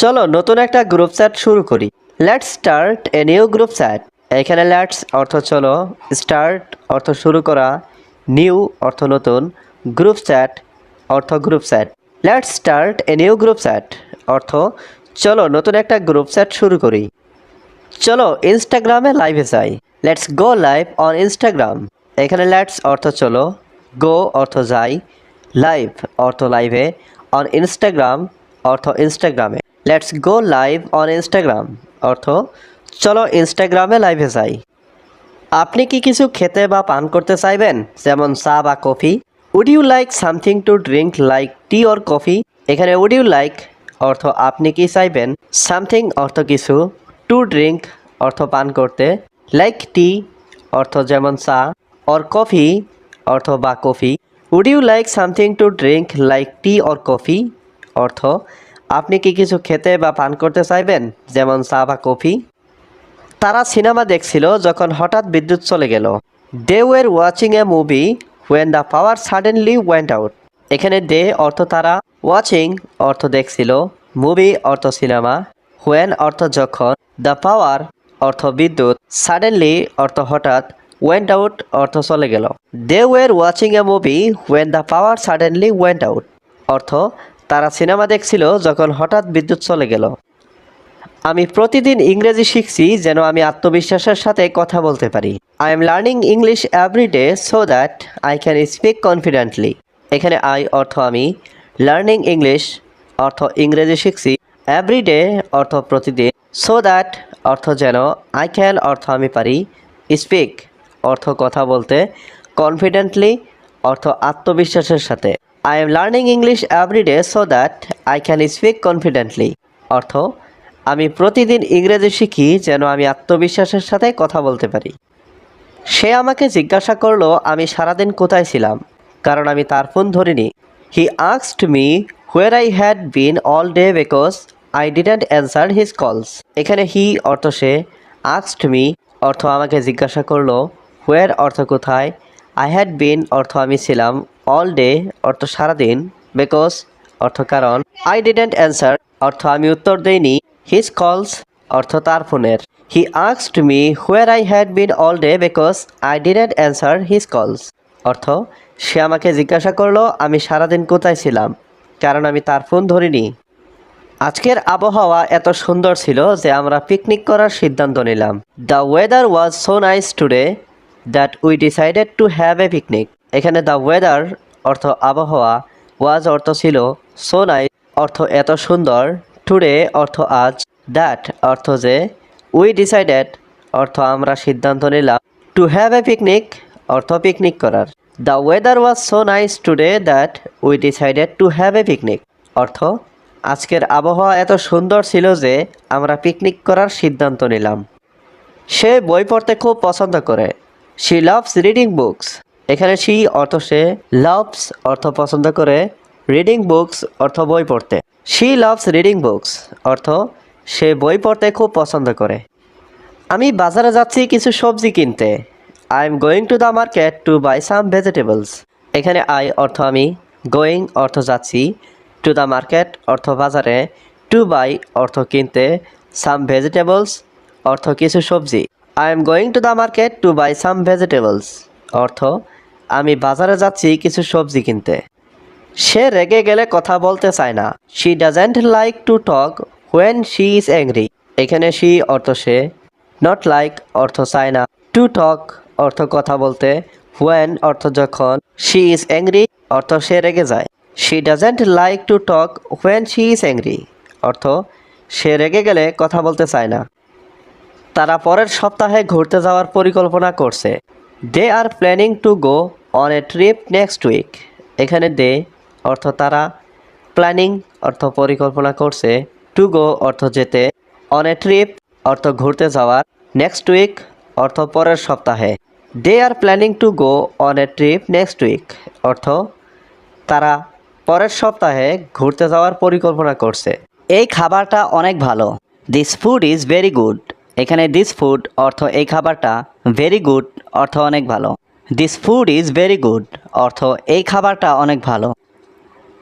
চলো নতুন একটা গ্রুপ চ্যাট শুরু করি। Let's start a new group chat এখানে লেটস অর্থ চলো স্টার্ট অর্থ শুরু করা নিউ অর্থ নতুন গ্রুপ চ্যাট অর্থ group chat let's start a new group chat অর্থ চলো নতুন একটা গ্রুপ চ্যাট শুরু করি। চলো ইনস্টাগ্রামে লাইভে যাই। Let's go live on Instagram এখানে লেটস অর্থ চলো গো অর্থ যাই। লাইভ অর্থ লাইভে অন ইনস্টাগ্রাম অর্থ ইনস্টাগ্রামে let's go live on Instagram অর্থ, চলো ইনস্টাগ্রামে লাইভে যাই। আপনি কি কিছু খেতে বা পান করতে চাইবেন? যেমন চা বা coffee? Would you like something to drink like tea or coffee এখানে উড ইউ লাইক অর্থ, আপনি কি চাইবেন? সামথিং অর্থ কিছু টু ড্রিঙ্ক অর্থ পান করতে। লাইক টি অর্থ যেমন চা অর কফি অর্থ বা coffee. Would you like something to drink like tea or coffee অর্থ আপনি কি কিছু খেতে বা পান করতে চাইবেন? যেমন চা বা কফি? তারা সিনেমা দেখছিল যখন হঠাৎ বিদ্যুৎ চলে গেল। They were watching a movie when the power suddenly went out এখানে দে অর্থ তারা ওয়াচিং অর্থ দেখছিল। মুভি অর্থ সিনেমা। হোয়েন অর্থ যখন। দ্য পাওয়ার অর্থ বিদ্যুৎ। সাডেনলি অর্থ হঠাৎ ওয়েন্ট আউট অর্থ চলে গেল। They were watching a movie when the power suddenly went out অর্থ তারা সিনেমা দেখছিল যখন হঠাৎ বিদ্যুৎ চলে গেল। আমি প্রতিদিন ইংরেজি শিখছি যেন আমি আত্মবিশ্বাসের সাথে কথা বলতে পারি। I am learning English every day so that I can speak confidently এখানে আই অর্থ আমি লার্নিং ইংলিশ অর্থ ইংরেজি শিখছি এভরি ডে অর্থ প্রতিদিন সো দ্যাট অর্থ যেন আই ক্যান অর্থ আমি পারি স্পিক অর্থ কথা বলতে কনফিডেন্টলি অর্থ আত্মবিশ্বাসের সাথে। I am learning English every day so that I can speak confidently অর্থ, আমি প্রতিদিন ইংরেজি শিখি যেন আমি আত্মবিশ্বাসের সাথে কথা বলতে পারি। সে আমাকে জিজ্ঞাসা করল, আমি সারাদিন কোথায় ছিলাম? কারণ আমি তার ফোন ধরিনি। He আক্সড me where I had been all day because I didn't answer his calls এখানে হি অর্থ সে আক্সড মি অর্থ আমাকে জিজ্ঞাসা করল হোয়ার অর্থ কোথায়? আই হ্যাড বিন অর্থ আমি ছিলাম অল ডে অর্থ সারাদিন বিকজ অর্থ কারণ আই ডিডেন্ট অ্যান্সার অর্থ আমি উত্তর দেইনি হিজ কলস অর্থ তার ফোনের। He আক্সড me where I had been all day because I didn't answer his calls অর্থ, সে আমাকে জিজ্ঞাসা করল, আমি সারাদিন কোথায় ছিলাম, কারণ আমি তার ফোন ধরিনি। আজকের আবহাওয়া এত সুন্দর ছিল যে আমরা পিকনিক করার সিদ্ধান্ত নিলাম। The weather was so nice today that we decided to have a picnic এখানে দ্য ওয়েদার অর্থ আবহাওয়া ওয়াজ অর্থ ছিল সো নাইস অর্থ এত সুন্দর। টুডে অর্থ আজ দ্যাট অর্থ যে উই ডিসাইডেড অর্থ আমরা সিদ্ধান্ত নিলাম টু হ্যাভ এ পিকনিক অর্থ পিকনিক করার। The weather was so nice today that we decided to have a picnic অর্থ, আজকের আবহাওয়া এত সুন্দর ছিল যে, আমরা পিকনিক করার সিদ্ধান্ত নিলাম। সে বই পড়তে খুব পছন্দ করে। শি লাভস রিডিং বুকস এখানে শি অর্থ সে লাভস অর্থ পছন্দ করে রিডিং বুকস অর্থ বই পড়তে। শি লাভস রিডিং বুকস অর্থ সে বই পড়তে খুব পছন্দ করে। আমি বাজারে যাচ্ছি কিছু সবজি কিনতে। I am going to the market to buy some vegetables এখানে আই অর্থ আমি গোয়িং অর্থ যাচ্ছি। টু দ্য মার্কেট অর্থ বাজারে। টু বাই অর্থ কিনতে। সাম ভেজিটেবলস অর্থ কিছু সবজি। I am going to the market to buy some vegetables অর্থ, আমি বাজারে যাচ্ছি কিছু সবজি কিনতে। সে রেগে গেলে কথা বলতে চায় না। She doesn't like to talk when she is angry এখানে শি অর্থ সে। নট লাইক অর্থ চায় না। টু টক অর্থ কথা বলতে। হোয়েন অর্থ যখন। শি ইজ অ্যাংরি অর্থ সে রেগে যায়। She doesn't like to talk when she is angry অর্থ, সে রেগে গেলে কথা বলতে চায় না। তারা পরের সপ্তাহে ঘুরতে যাওয়ার পরিকল্পনা করছে। They are planning to go on a trip next week এখানে দে অর্থ তারা প্ল্যানিং অর্থ পরিকল্পনা করছে টু গো অর্থ যেতে অন এ ট্রিপ অর্থ ঘুরতে যাওয়ার নেক্সট উইক অর্থ পরের সপ্তাহে। They are planning to go on a trip next week অর্থ তারা পরের সপ্তাহে ঘুরতে যাওয়ার পরিকল্পনা করছে। এই খাবারটা অনেক ভালো। This food is very good এখানে দিস ফুড অর্থ এই খাবারটা ভেরি গুড অর্থ অনেক ভালো। This food is very good অর্থ এই খাবারটা অনেক ভালো।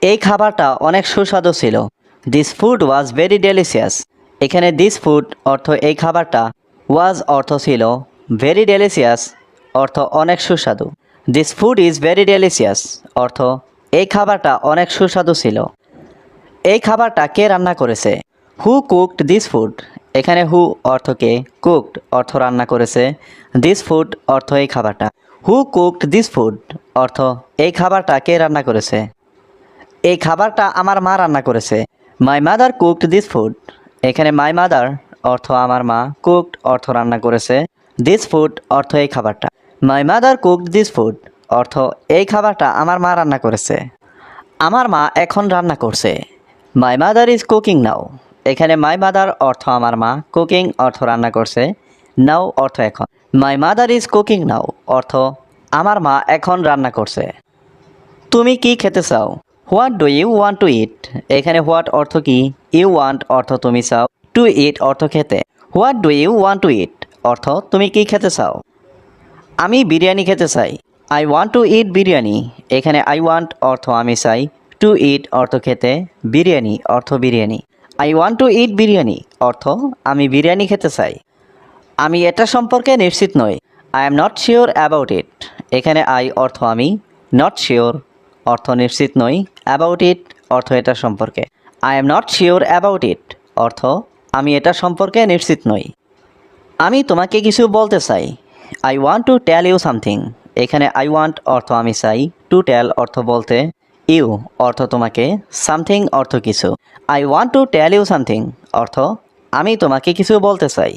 এই খাবারটা অনেক সুস্বাদু ছিল। This food was very delicious এখানে দিস ফুড অর্থ এই খাবারটা ওয়াজ অর্থ ছিল ভেরি ডেলিসিয়াস অর্থ অনেক সুস্বাদু। This food is very delicious অর্থ এই খাবারটা অনেক সুস্বাদু ছিল। এই খাবারটা কে রান্না করেছে? হু কুকড দিস ফুড এখানে হু অর্থকে কুকড অর্থ রান্না করেছে। দিস ফুড অর্থ এই খাবারটা। হু কুকড দিস ফুড অর্থ এই খাবারটা কে রান্না করেছে? এই খাবারটা আমার মা রান্না করেছে। My mother cooked this food এখানে মাই মাদার অর্থ আমার মা কুকড অর্থ রান্না করেছে। দিস ফুড অর্থ এই খাবারটা। My mother cooked this food অর্থ এই খাবারটা আমার মা রান্না করেছে। আমার মা এখন রান্না করছে। My mother is cooking now এখানে মাই মাদার অর্থ আমার মা কুকিং অর্থ রান্না করছে নাও অর্থ এখন। My mother is cooking now অর্থ আমার মা এখন রান্না করছে। তুমি কি খেতে চাও? What do you want to eat এখানে হোয়াট অর্থ কি? ইউ ওয়ান্ট অর্থ তুমি চাও টু ইট অর্থ খেতে। What do you want to eat অর্থ তুমি কি খেতে চাও? আমি বিরিয়ানি খেতে চাই। I want to eat biryani. এখানে আই ওয়ান্ট অর্থ আমি চাই টু ইট অর্থ খেতে, বিরিয়ানি অর্থ biryani. I want to eat biryani অর্থ, আমি বিরিয়ানি খেতে চাই। আমি এটা সম্পর্কে নিশ্চিত নই। I am not sure about it এখানে আই অর্থ আমি নট শিওর অর্থ নিশ্চিত নই অ্যাবাউট ইট অর্থ এটা সম্পর্কে। I am not sure about it অর্থ, আমি এটা সম্পর্কে নিশ্চিত নই। আমি তোমাকে কিছু বলতে চাই। I want to tell you something এখানে আই ওয়ান্ট অর্থ আমি চাই। টু টেল অর্থ বলতে ইউ অর্থ তোমাকে সামথিং অর্থ কিছু। I want to tell you something অর্থ, আমি তোমাকে কিছু বলতে চাই।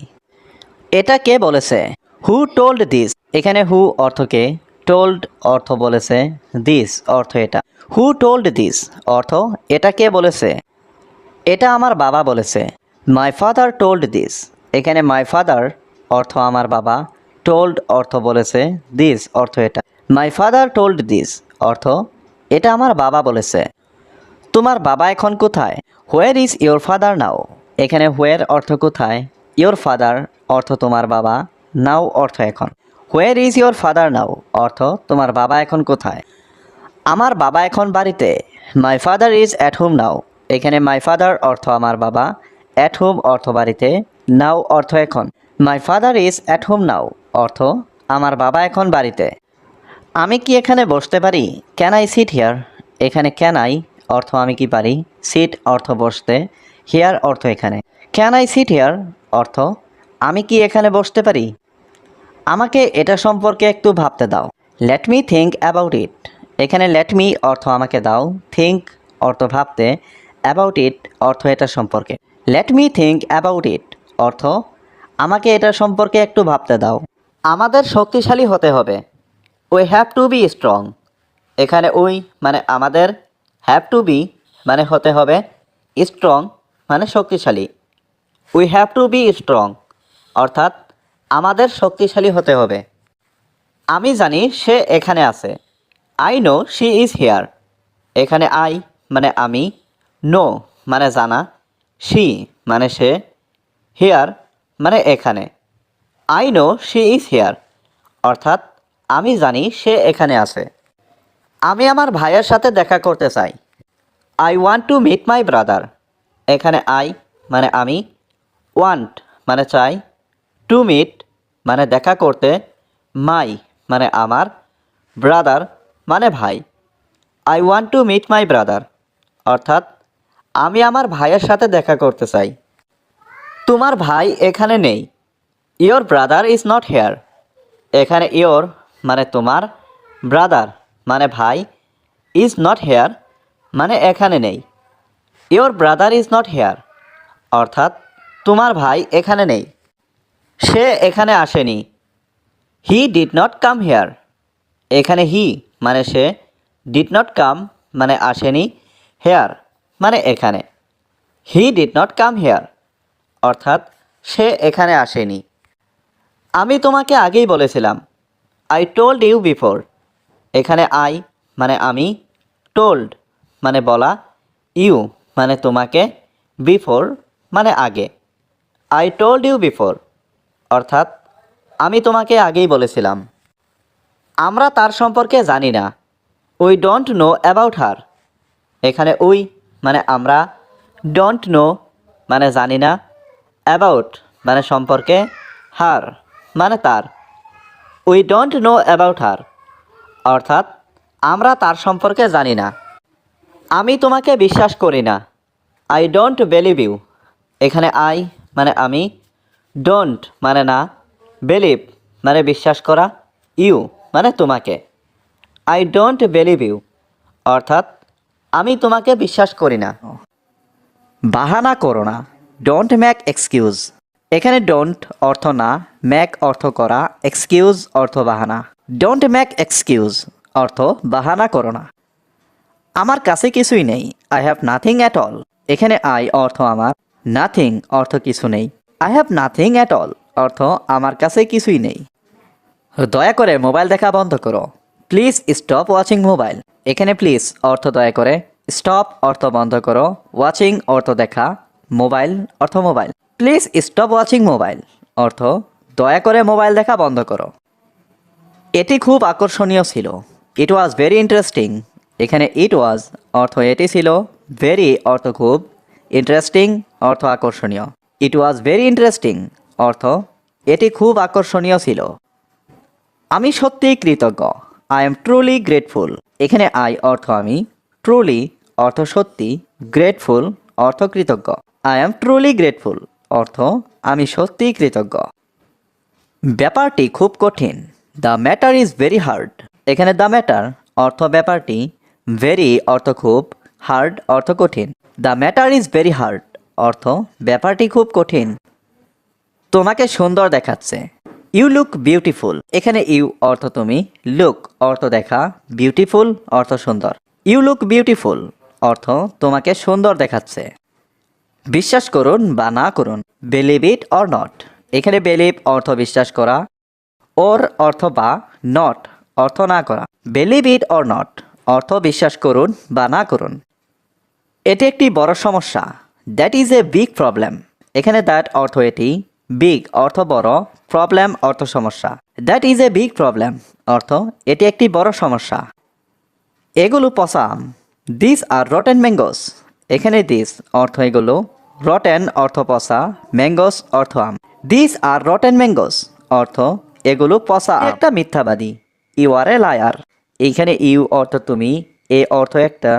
এটা কে বলেছে? হু টোল্ড দিস এখানে হু অর্থকে টোল্ড অর্থ বলেছে দিস অর্থ এটা। হু টোল্ড দিস অর্থ, এটা কে বলেছে? এটা আমার বাবা বলেছে। মাই ফাদার টোল্ড দিস এখানে মাই ফাদার অর্থ আমার বাবা। টোল্ড অর্থ বলেছে দিস অর্থ এটা। মাই ফাদার টোল্ড দিস অর্থ এটা আমার বাবা বলেছে। তোমার বাবা এখন কোথায়? Where is your father now এখানে হোয়ার অর্থ কোথায়? ইয়োর ফাদার অর্থ তোমার বাবা নাও অর্থ এখন। Where is your father now অর্থ তোমার বাবা এখন কোথায়? আমার বাবা এখন বাড়িতে। My father is at home now এখানে মাই ফাদার অর্থ আমার বাবা অ্যাট হোম অর্থ বাড়িতে নাও অর্থ এখন। My father is at home now অর্থ আমার বাবা এখন বাড়িতে। আমি কি এখানে বসতে পারি? ক্যান আই সিট হিয়ার এখানে ক্যান আই অর্থ আমি কি পারি? সিট অর্থ বসতে হিয়ার অর্থ এখানে। ক্যান আই সিট হিয়ার অর্থ, আমি কি এখানে বসতে পারি? আমাকে এটা সম্পর্কে একটু ভাবতে দাও। Let me think about it এখানে লেট মি অর্থ আমাকে দাও। থিঙ্ক অর্থ ভাবতে অ্যাবাউট ইট অর্থ এটা সম্পর্কে। Let me think about it অর্থ, আমাকে এটা সম্পর্কে একটু ভাবতে দাও। আমাদের শক্তিশালী হতে হবে। We have to be strong এখানে উই মানে আমাদের হ্যাভ টু বি মানে হতে হবে স্ট্রং মানে শক্তিশালী। We have to be strong অর্থাৎ আমাদের শক্তিশালী হতে হবে। আমি জানি সে এখানে আছে। I know she is here এখানে আই মানে আমি নো মানে জানা শি মানে সে হেয়ার মানে এখানে। I know she is here অর্থাৎ আমি জানি সে এখানে আছে। আমি আমার ভাইয়ের সাথে দেখা করতে চাই। I want to meet my brother এখানে আই মানে আমি। ওয়ান্ট মানে চাই। টু মিট মানে দেখা করতে। মাই মানে আমার। ব্রাদার মানে ভাই। I want to meet my brother অর্থাৎ, আমি আমার ভাইয়ের সাথে দেখা করতে চাই। তোমার ভাই এখানে নেই। Your brother is not here এখানে ইয়োর মানে তোমার ব্রাদার মানে ভাই ইজ নট হেয়ার মানে এখানে নেই। Your brother is not here অর্থাৎ তোমার ভাই এখানে নেই। সে এখানে আসেনি। He did not come here এখানে হি মানে সে ডিড নট কাম মানে আসেনি হেয়ার মানে এখানে। He did not come here অর্থাৎ সে এখানে আসেনি। আমি তোমাকে আগেই বলেছিলাম আই টোল্ড ইউ বিফোর এখানে আই মানে আমি টোল্ড মানে বলা ইউ মানে তোমাকে বিফোর মানে আগে। আই টোল্ড ইউ বিফোর অর্থাৎ আমি তোমাকে আগেই বলেছিলাম। আমরা তার সম্পর্কে জানি না। We don't know about her এখানে উই মানে আমরা ডোন্ট নো মানে জানি না। অ্যাবাউট মানে সম্পর্কে হার মানে তার। We don't know about her অর্থাৎ, আমরা তার সম্পর্কে জানি না। আমি তোমাকে বিশ্বাস করি না। আই ডোন্ট বিলিভ ইউ এখানে আই মানে আমি। ডোন্ট মানে না। বিলিভ মানে বিশ্বাস করা। ইউ মানে তোমাকে। আই ডোন্ট বিলিভ ইউ অর্থাৎ, আমি তোমাকে বিশ্বাস করি না। বাহানা করো না। ডোন্ট ম্যাক এক্সকিউজ এখানে ডোন্ট অর্থ না ম্যাক অর্থ করা এক্সকিউজ অর্থ বাহানা। ডোন্ট ম্যাক এক্সকিউজ অর্থ বাহানা করো না। আমার কাছে কিছুই নেই I have nothing at all এখানে আই অর্থ আমার নাথিং অর্থ কিছু নেই। I have nothing at all অর্থ আমার কাছে কিছুই নেই। দয়া করে মোবাইল দেখা বন্ধ করো। প্লিজ স্টপ ওয়াচিং মোবাইল এখানে প্লিজ অর্থ দয়া করে। স্টপ অর্থ বন্ধ করো। ওয়াচিং অর্থ দেখা। মোবাইল অর্থ mobile please stop watching mobile. অর্থ, দয়া করে মোবাইল দেখা বন্ধ করো। এটি খুব আকর্ষণীয় ছিল। ইট ওয়াজ ভেরি ইন্টারেস্টিং এখানে ইট ওয়াজ অর্থ এটি ছিল ভেরি অর্থ খুব ইন্টারেস্টিং অর্থ আকর্ষণীয়। ইট ওয়াজ ভেরি ইন্টারেস্টিং অর্থ, এটি খুব আকর্ষণীয় ছিল। আমি সত্যিই কৃতজ্ঞ। আই এম ট্রুলি গ্রেটফুল এখানে আই অর্থ আমি ট্রুলি অর্থ সত্যি গ্রেটফুল অর্থ কৃতজ্ঞ। আই এম ট্রুলি গ্রেটফুল অর্থ, আমি সত্যিই কৃতজ্ঞ। ব্যাপারটি খুব কঠিন। The matter is very hard এখানে দ্য ম্যাটার অর্থ ব্যাপারটি ভেরি অর্থ খুব হার্ড অর্থ কঠিন। The matter is very hard অর্থ, ব্যাপারটি খুব কঠিন। তোমাকে সুন্দর দেখাচ্ছে। ইউ লুক বিউটিফুল এখানে ইউ অর্থ তুমি। লুক অর্থ দেখা। বিউটিফুল অর্থ সুন্দর। ইউ লুক বিউটিফুল অর্থ তোমাকে সুন্দর দেখাচ্ছে। বিশ্বাস করুন বা না করুন বিলিভ ইট অর নট এখানে বিলিভ অর্থ বিশ্বাস করা ওর অর্থ বা নট অর্থ না করা। বিলিভ ইট অর নট অর্থ বিশ্বাস করুন বা না করুন। এটি একটি বড় সমস্যা। That is a big problem এখানে দ্যাট অর্থ এটি বিগ অর্থ বড় প্রবলেম অর্থ সমস্যা। That is a big problem অর্থ, এটি একটি বড় সমস্যা। এগুলো পচা আম দিস আর রটেন ম্যাঙ্গোস এখানে দিস অর্থ এগুলো রটেন অর্থ পচা ম্যাঙ্গোস অর্থ আম। দিস আর রটেন ম্যাঙ্গোস অর্থ এগুলো পচা। একটা মিথ্যাবাদী। ইউ আর এ লায়ার এইখানে ইউ অর্থ তুমি, এ অর্থ একটা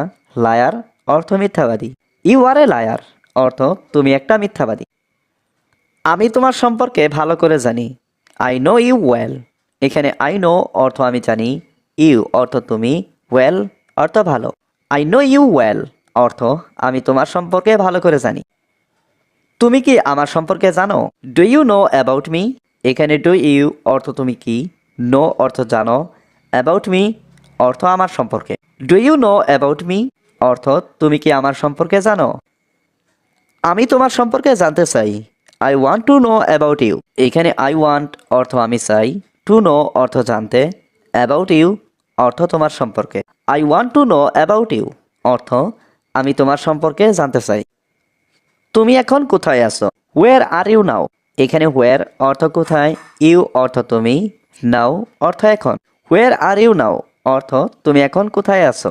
লায়ার অর্থ মিথ্যাবাদী। ইউ আর এ লায়ার অর্থ তুমি একটা মিথ্যাবাদী। আমি তোমার সম্পর্কে ভালো করে জানি। আই নো ইউ ওয়েল এখানে আই নো অর্থ আমি জানি। ইউ অর্থ তুমি ওয়েল অর্থ ভালো। আই নো ইউ ওয়েল অর্থ, আমি তোমার সম্পর্কে ভালো করে জানি। তুমি কি আমার সম্পর্কে জানো? Do you know about me এখানে ডু ইউ অর্থ তুমি কি? নো অর্থ জানো। অ্যাবাউট মি অর্থ আমার সম্পর্কে। Do you know about me অর্থ, তুমি কি আমার সম্পর্কে জানো? আমি তোমার সম্পর্কে জানতে চাই। I want to know about you এখানে আই ওয়ান্ট অর্থ আমি চাই। টু নো অর্থ জানতে। অ্যাবাউট ইউ অর্থ তোমার সম্পর্কে। I want to know about you অর্থ আমি তোমার সম্পর্কে জানতে চাই। তুমি এখন কোথায় আছো? ওয়ের আর ইউ নাও এখানে ওয়ের অর্থ কোথায়? ইউ অর্থ তুমি? নাও অর্থ এখন। ওয়ের আর ইউ নাও অর্থ তুমি এখন কোথায় আছো?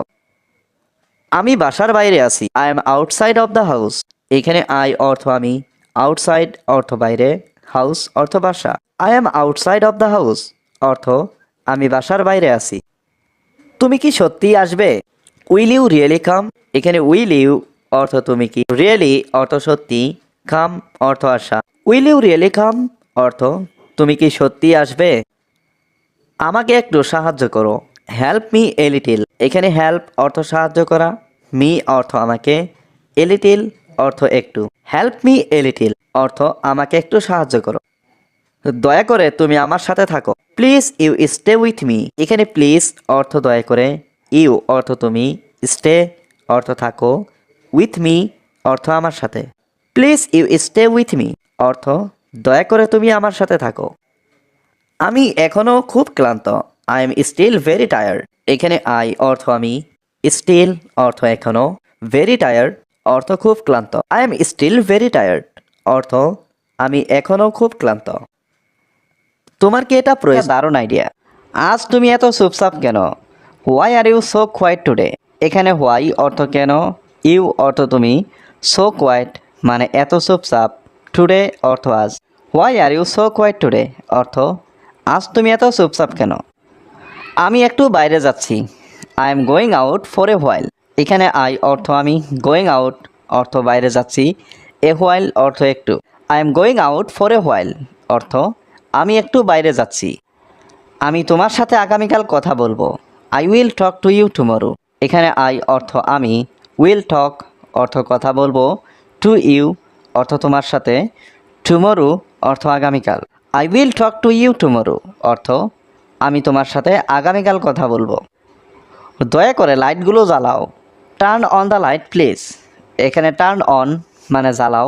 আমি বাসার বাইরে আছি। I am outside of the house এখানে আই অর্থ আমি। আউটসাইড অর্থ বাইরে। হাউস অর্থ বাসা। I am outside of the house অর্থ আমি বাসার বাইরে আছি। তুমি কি সত্যিই আসবে? উইল ইউ রিয়েলি কাম এখানে উইল ইউ অর্থ তুমি কি? রিয়েলি অর্থ সত্যি কাম অর্থ আসা উইল ইউ রিয়েলি কাম অর্থ, তুমি কি সত্যি আসবে? আমাকে একটু সাহায্য করো। হেল্প মি এ লিটিল এখানে হেল্প অর্থ সাহায্য করা মি অর্থ আমাকে এ লিটিল অর্থ একটু। হেল্প মি এ লিটিল অর্থ আমাকে একটু সাহায্য করো। দয়া করে তুমি আমার সাথে থাকো। Please you stay with me এখানে প্লিজ অর্থ দয়া করে। ইউ অর্থ তুমি স্টে অর্থ থাকো উইথ মি অর্থ আমার সাথে। Please you stay with me অর্থ, দয়া করে তুমি আমার সাথে থাকো। আমি এখনও খুব ক্লান্ত I am still very tired এখানে আই অর্থ আমি স্টিল অর্থ এখনও ভেরি টায়ার্ড অর্থ খুব ক্লান্ত। I am still very tired অর্থ, আমি এখনও খুব ক্লান্ত। তোমার কি এটা প্রয়োজন? দারুণ আইডিয়া আজ তুমি এত চুপচাপ কেন? Why are you so quiet today এখানে হোয়াই অর্থ কেন? ইউ অর্থ তুমি সো কোয়াইট মানে এত চুপচাপ। টুডে অর্থ আজ। Why are you so quiet today অর্থ, আজ তুমি এত চুপচাপ কেন? আমি একটু বাইরে যাচ্ছি। I am going out for a while এখানে আই অর্থ আমি গোয়িং আউট অর্থ বাইরে যাচ্ছি। এ হোয়াইল অর্থ একটু। I am going out for a while অর্থ আমি একটু বাইরে যাচ্ছি। আমি তোমার সাথে আগামীকাল কথা বলব। I will talk to you tomorrow এখানে আই অর্থ আমি উইল টক অর্থ কথা বলব টু ইউ অর্থ তোমার সাথে টুমরো অর্থ আগামীকাল। I will talk to you tomorrow অর্থ আমি তোমার সাথে আগামীকাল কথা বলব। দয়া করে লাইটগুলো জ্বালাও। Turn on the light please এখানে টার্ন অন মানে জ্বালাও।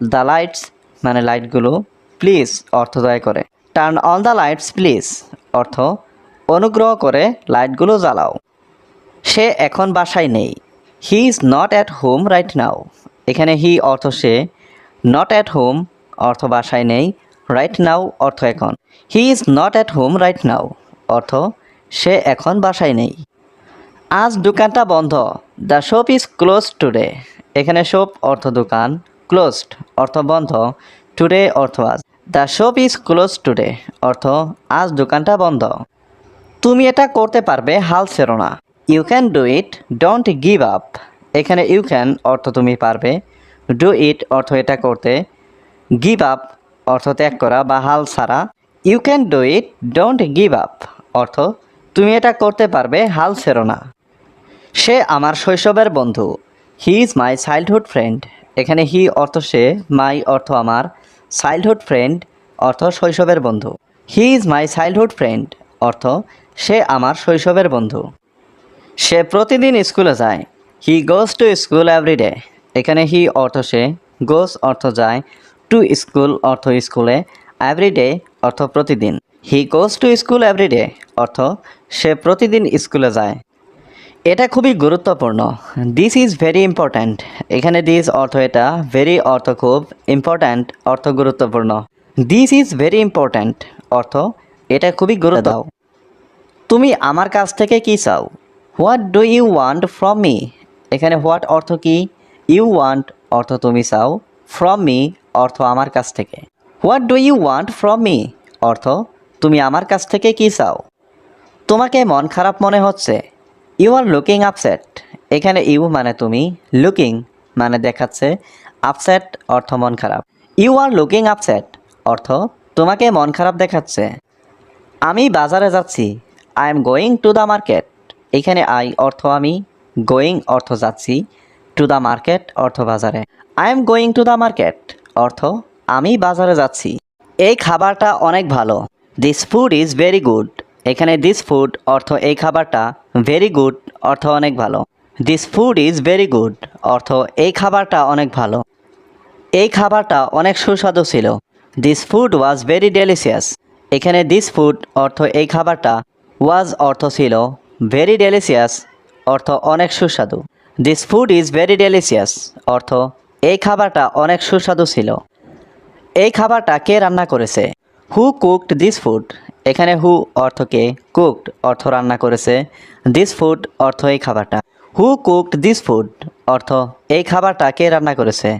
দ্য লাইটস মানে লাইটগুলো প্লিজ অর্থ দয়া করে। Turn on the lights please অর্থ অনুগ্রহ করে লাইটগুলো জ্বালাও। সে এখন বাসায় নেই। He is not at home right now এখানে হি অর্থ সে নট অ্যাট হোম অর্থ বাসায় নেই। রাইট নাও অর্থ এখন। He is not at home right now অর্থ সে এখন বাসায় নেই। আজ দোকানটা বন্ধ। The shop is close today এখানে শপ অর্থ দোকান ক্লোজড অর্থ বন্ধ। টুডে অর্থ আজ। The shop is close today অর্থ আজ দোকানটা বন্ধ। তুমি এটা করতে পারবে, হাল ছেড়ো না। You can do it don't give up এখানে ইউ ক্যান অর্থ তুমি পারবে। ডু ইট অর্থ এটা করতে। গিভ আপ অর্থ ত্যাগ করা বা হাল ছাড়া। You can do it don't give up অর্থ তুমি এটা করতে পারবে, হাল ছেড়ো না। সে আমার শৈশবের বন্ধু। He is my childhood friend এখানে হি অর্থ সে মাই অর্থ আমার। চাইল্ডহুড ফ্রেন্ড অর্থ শৈশবের বন্ধু। He is my childhood friend অর্থ সে আমার শৈশবের বন্ধু। সে প্রতিদিন স্কুলে যায়। He goes to school every day এখানে হি অর্থ সে গোজ অর্থ যায়। টু স্কুল অর্থ স্কুলে। এভরিডে অর্থ প্রতিদিন। He goes to school every day অর্থ সে প্রতিদিন স্কুলে যায়। এটা খুবই গুরুত্বপূর্ণ। দিস ইজ ভেরি ইম্পর্ট্যান্ট এখানে দিস অর্থ এটা ভেরি অর্থ খুব ইম্পর্ট্যান্ট অর্থ গুরুত্বপূর্ণ। দিস ইজ ভেরি ইম্পর্ট্যান্ট অর্থ এটা খুবই গুরুত্ব তুমি আমার কাছ থেকে কি চাও? What do you want from me এখানে হোয়াট অর্থ কি? ইউ ওয়ান্ট অর্থ তুমি চাও। ফ্রম মি অর্থ আমার কাছ থেকে। What do you want from me অর্থ তুমি আমার কাছ থেকে কি চাও? তোমাকে মন খারাপ মনে হচ্ছে। ইউ আর লুকিং আপসেট এখানে ইউ মানে তুমি লুকিং মানে দেখাচ্ছে। আপসেট অর্থ মন খারাপ। ইউ আর লুকিং আপসেট অর্থ তোমাকে মন খারাপ দেখাচ্ছে। আমি বাজারে যাচ্ছি। I am going to the market এখানে আই অর্থ আমি গোয়িং অর্থ যাচ্ছি টু দ্য মার্কেট অর্থ বাজারে। I am going to the market অর্থ আমি বাজারে যাচ্ছি। এই খাবারটা অনেক ভালো। This food is very good এখানে দিস ফুড অর্থ এই খাবারটা ভেরি গুড অর্থ অনেক ভালো। This food is very good অর্থ এই খাবারটা অনেক ভালো। এই খাবারটা অনেক সুস্বাদু ছিল। This food was very delicious এখানে দিস ফুড অর্থ এই খাবারটা ওয়াজ অর্থ ছিল ভেরি ডেলিসিয়াস অর্থ অনেক সুস্বাদু। This food is very delicious অর্থ এই খাবারটা অনেক সুস্বাদু ছিল। এই খাবারটা কে রান্না করেছে? হু কুকড দিস ফুড এখানে হু অর্থ কে কুকড অর্থ রান্না করেছে। দিস ফুড অর্থ এই খাবারটা। হু কুকড দিস ফুড অর্থ এই খাবারটা কে রান্না করেছে?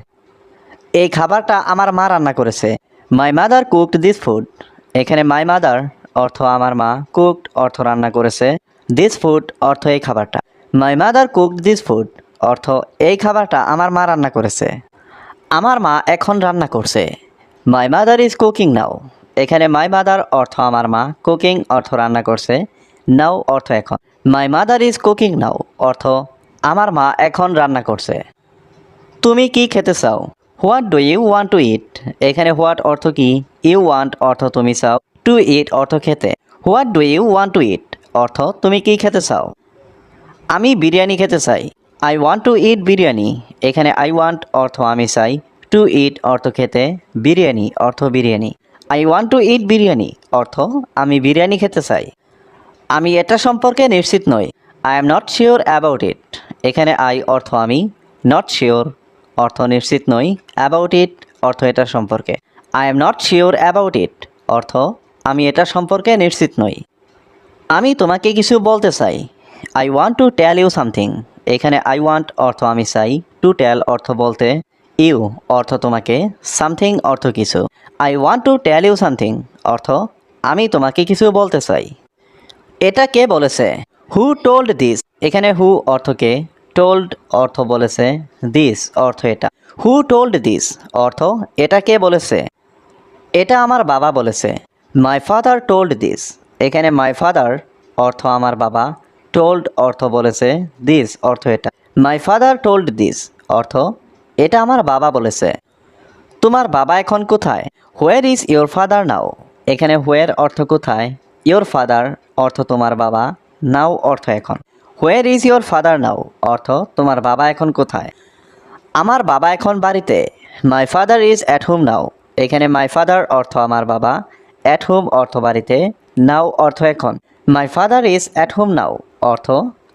এই খাবারটা আমার মা রান্না করেছে। My mother cooked this food এখানে মাই মাদার অর্থ আমার মা কুকড অর্থ রান্না করেছে। দিস ফুড অর্থ এই খাবারটা। My mother cooked this food অর্থ এই খাবারটা আমার মা রান্না করেছে। আমার মা এখন রান্না করছে। My mother is cooking now এখানে মাই মাদার অর্থ আমার মা কুকিং অর্থ রান্না করছে। নাও অর্থ এখন। My mother is cooking now অর্থ আমার মা এখন রান্না করছে। তুমি কি খেতে চাও? What do you want to eat? এখানে হোয়াট অর্থ কি? ইউ ওয়ান্ট অর্থ তুমি চাও। টু ইট অর্থ খেতে। What do you want to eat? অর্থ তুমি কি খেতে চাও? আমি বিরিয়ানি খেতে চাই। I want to eat biryani. এখানে আই ওয়ান্ট অর্থ আমি চাই। টু ইট অর্থ খেতে। বিরিয়ানি অর্থ biryani. I want to eat biryani. অর্থ আমি বিরিয়ানি খেতে চাই। আমি এটা সম্পর্কে নিশ্চিত নই। I am not sure about it. এখানে আই অর্থ আমি নট শিওর। অর্থ নিশ্চিত নই অ্যাবাউট ইট অর্থ এটা সম্পর্কে। I am not sure about it অর্থ আমি এটা সম্পর্কে নিশ্চিত নই। আমি তোমাকে কিছু বলতে চাই। I want to tell you something এখানে আই ওয়ান্ট অর্থ আমি চাই। টু টেল অর্থ বলতে ইউ অর্থ তোমাকে সামথিং অর্থ কিছু। I want to tell you something অর্থ আমি তোমাকে কিছু বলতে চাই। এটা কে বলেছে? হু টোল্ড দিস এখানে হু অর্থকে টোল্ড অর্থ বলেছে দিস অর্থ এটা। হু টোল্ড দিস অর্থ এটা কে বলেছে? এটা আমার বাবা বলেছে। মাই ফাদার টোল্ড দিস এখানে মাই ফাদার অর্থ আমার বাবা টোল্ড অর্থ বলেছে দিস অর্থ এটা। মাই ফাদার টোল্ড দিস অর্থ এটা আমার বাবা বলেছে। তোমার বাবা এখন কোথায়? Where is your father now এখানে হোয়ার অর্থ কোথায়? ইয়োর ফাদার অর্থ তোমার বাবা নাও অর্থ এখন। Where is your father now অর্থ, তোমার বাবা এখন কোথায়? আমার বাবা এখন বাড়িতে। My father is at home now এখানে মাই ফাদার অর্থ, আমার বাবা অ্যাট হোম অর্থ, বাড়িতে নাও অর্থ, এখন my father is at home now অর্থ,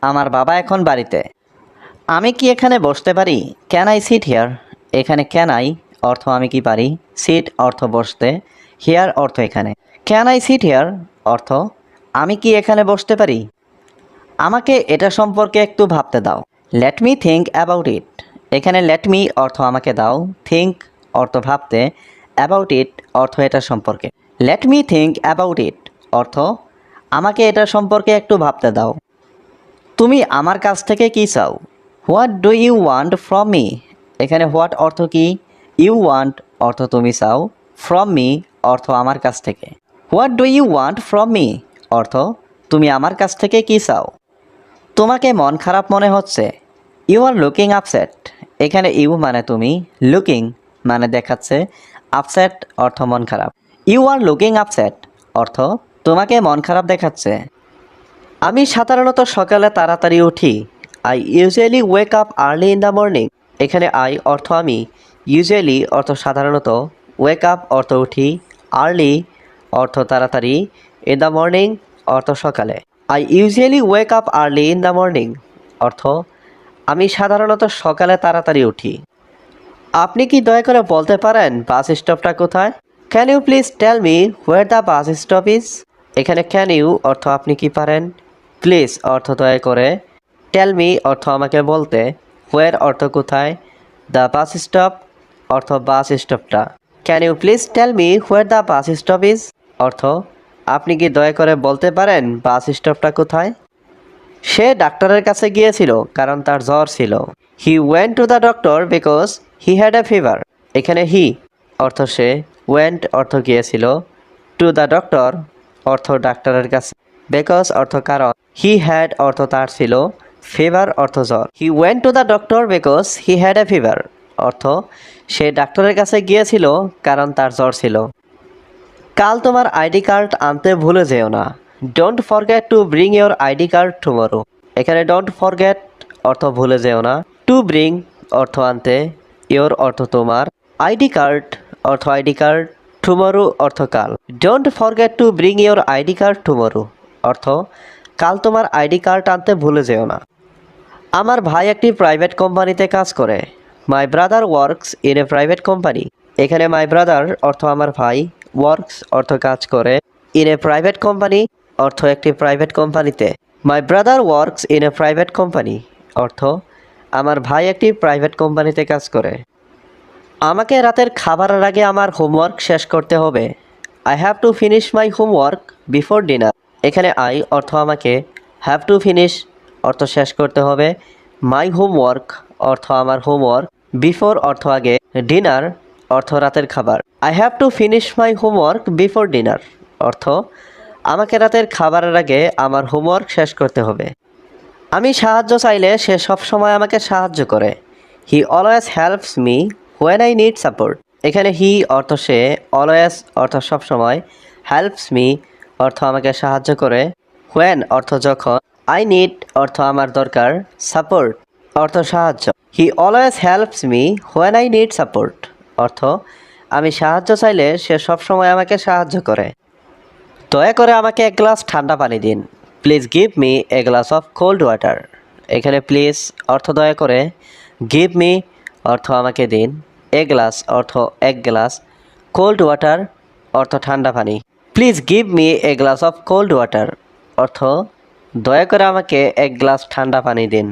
আমার বাবা এখন বাড়িতে আমি কি এখানে বসতে পারি? ক্যান আই সিট হিয়ার এখানে ক্যান আই অর্থ, আমি কি পারি? সিট অর্থ, বসতে হিয়ার অর্থ, এখানে ক্যান আই সিট হিয়ার অর্থ, আমি কি এখানে বসতে পারি? আমাকে এটা সম্পর্কে একটু ভাবতে দাও। Let me think about it এখানে লেট মি অর্থ আমাকে দাও। থিঙ্ক অর্থ ভাবতে। অ্যাবাউট ইট অর্থ এটা সম্পর্কে। Let me think about it অর্থ আমাকে এটা সম্পর্কে একটু ভাবতে দাও। তুমি আমার কাছ থেকে কি চাও? What do you want from me এখানে হোয়াট অর্থ কি? ইউ ওয়ান্ট অর্থ তুমি চাও। ফ্রম মি অর্থ আমার কাছ থেকে। What do you want from me অর্থ তুমি আমার কাছ থেকে কি চাও? তোমাকে মন খারাপ মনে হচ্ছে। ইউ আর লুকিং আপসেট এখানে ইউ মানে তুমি লুকিং মানে দেখাচ্ছে আপসেট অর্থ মন খারাপ। ইউ আর লুকিং আপসেট অর্থ তোমাকে মন খারাপ দেখাচ্ছে। আমি সাধারণত সকালে তাড়াতাড়ি উঠি। I usually wake up early in the morning এখানে আই অর্থ আমি। ইউজুয়ালি অর্থ সাধারণত ওয়েক আপ অর্থ উঠি। আর্লি অর্থ তাড়াতাড়ি। ইন দ্য মর্নিং অর্থ সকালে। I usually wake up early in the morning অর্থ, আমি সাধারণত সকালে তাড়াতাড়ি উঠি। আপনি কি দয়া করে বলতে পারেন বাস স্টপটা কোথায়? Can you please tell me where the bus stop is এখানে ক্যান ইউ অর্থ আপনি কি পারেন? প্লিজ অর্থ দয়া করে। টেল মি অর্থ আমাকে বলতে। হোয়ার অর্থ কোথায়? দ্য বাস স্টপ অর্থ bus স্টপটা। Can you please tell me where the bus stop is অর্থ আপনি কি দয়া করে বলতে পারেন বাস স্টপটা কোথায়? সে ডাক্তারের কাছে গিয়েছিল, কারণ তার জ্বর ছিল। He went to the doctor because he had a fever এখানে হি অর্থ সে ওয়েন্ট অর্থ গিয়েছিল। টু দ্য ডক্টর অর্থ ডাক্তারের কাছে। বিকজ অর্থ কারণ। হি হ্যাড অর্থ তার ছিল। ফিভার অর্থ জ্বর। He went to the doctor because he had a fever অর্থ, সে ডাক্তারের কাছে গিয়েছিল, কারণ তার জ্বর ছিল। কাল তোমার আইডি কার্ড আনতে ভুলে যেও না। Don't forget to bring your ID card tomorrow এখানে ডোন্ট ফরগেট অর্থ ভুলে যেও না। টু ব্রিং অর্থ আনতে ইয়োর অর্থ তোমার। আইডি কার্ড অর্থ আইডি কার্ড টুমোরো অর্থ কাল। Don't forget to bring your ID card tomorrow অর্থ, কাল তোমার আইডি কার্ড আনতে ভুলে যেও না। আমার ভাই একটি প্রাইভেট কোম্পানিতে কাজ করে। My brother works in a private company এখানে মাই ব্রাদার অর্থ আমার ভাই ওয়ার্কস অর্থ কাজ করে ইন এ প্রাইভেট কোম্পানি অর্থ একটি প্রাইভেট কোম্পানিতে my brother works in a private company অর্থ আমার ভাই একটি প্রাইভেট কোম্পানিতে কাজ করে। আমাকে রাতের খাবারের আগে আমার হোমওয়ার্ক শেষ করতে হবে। I have to finish my homework before dinner এখানে আই অর্থ আমাকে হ্যাভ টু ফিনিশ অর্থ শেষ করতে হবে। মাই হোমওয়ার্ক অর্থ আমার হোমওয়ার্ক বিফোর অর্থ আগে ডিনার অর্থ রাতের খাবার। I have to finish my homework before dinner অর্থ, আমাকে রাতের খাবারের আগে আমার হোমওয়ার্ক শেষ করতে হবে। আমি সাহায্য চাইলে সে সবসময় আমাকে সাহায্য করে। He always helps me when I need support এখানে হি অর্থ সে অলওয়েজ অর্থ সবসময় হেল্পস মি অর্থ আমাকে সাহায্য করে। হোয়েন অর্থ যখন আই নিড অর্থ আমার দরকার সাপোর্ট অর্থ সাহায্য। He always helps me when I need support অর্থ, আমি সাহায্য চাইলে সে সবসময় আমাকে সাহায্য করে। দয়া করে আমাকে এক গ্লাস ঠান্ডা পানি দিন। Please give me a glass of cold water. এখানে প্লিজ অর্থ দয়া করে গিভ মি অর্থ আমাকে দিন। এ গ্লাস অর্থ এক গ্লাস কোল্ড ওয়াটার, অর্থ ঠান্ডা পানি। Please give me a glass of cold water. অর্থ, দয়া করে আমাকে এক গ্লাস ঠান্ডা পানি দিন।